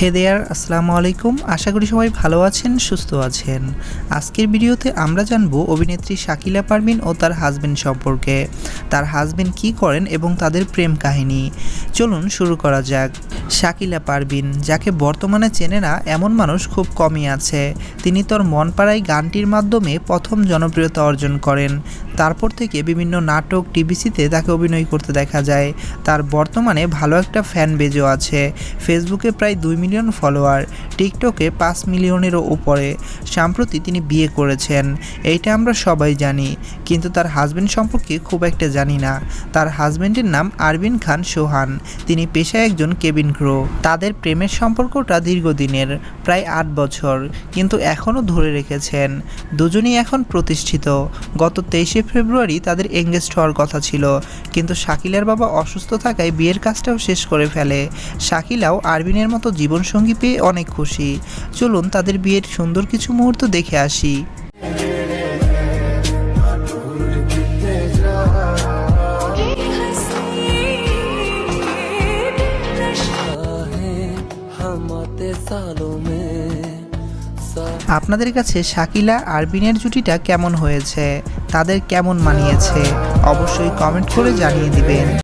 হে দেয়ার, আসসালামু আলাইকুম। আশা করি সবাই ভালো আছেন, সুস্থ আছেন। আজকের ভিডিওতে আমরা জানব অভিনেত্রী শাকিলা পারমিন ও তার হাজবেন্ড সম্পর্কে। তার হাজবেন্ড কি করেন এবং তাদের প্রেম কাহিনী। চলুন শুরু করা যাক। শাকিলা পারবিন যাকে বর্তমানে চেনে না, এমন মানুষ খুব কমই আছে। তিনি তোর মন পাড়ায় গানটির মাধ্যমে প্রথম জনপ্রিয়তা অর্জন করেন। তারপর থেকে বিভিন্ন নাটক, টিভিসিতে তাকে অভিনয় করতে দেখা যায়। তার বর্তমানে ভালো একটা ফ্যান বেজও আছে। ফেসবুকে প্রায় দুই মিলিয়ন ফলোয়ার, টিকটকে পাঁচ মিলিয়নেরও উপরে। সম্প্রতি তিনি বিয়ে করেছেন, এইটা আমরা সবাই জানি। কিন্তু তার হাজবেন্ড সম্পর্কে খুব একটা জানি না। তার হাজবেন্ডের নাম আরবিন খান সোহান। তিনি পেশায় একজন কেবিন ক্রো তাদের প্রেমের সম্পর্কটা দীর্ঘদিনের, প্রায় আট বছর, কিন্তু এখনও ধরে রেখেছেন। দুজনই এখন প্রতিষ্ঠিত। গত তেইশে ফেব্রুয়ারি তাদের এঙ্গেজড হওয়ার কথা ছিল, কিন্তু শাকিলার বাবা অসুস্থ থাকায় বিয়ের কাজটাও শেষ করে ফেলে। শাকিলাও আরবিনের মতো জীবনসঙ্গী পেয়ে অনেক খুশি। চলুন তাদের বিয়ের সুন্দর কিছু মুহূর্ত দেখে আসি। আপনাদের কাছে শাকিলা আর বিনের জুটিটা কেমন হয়েছে? তাদের কেমন মানিয়েছে? অবশ্যই কমেন্ট করে জানিয়ে দিবেন।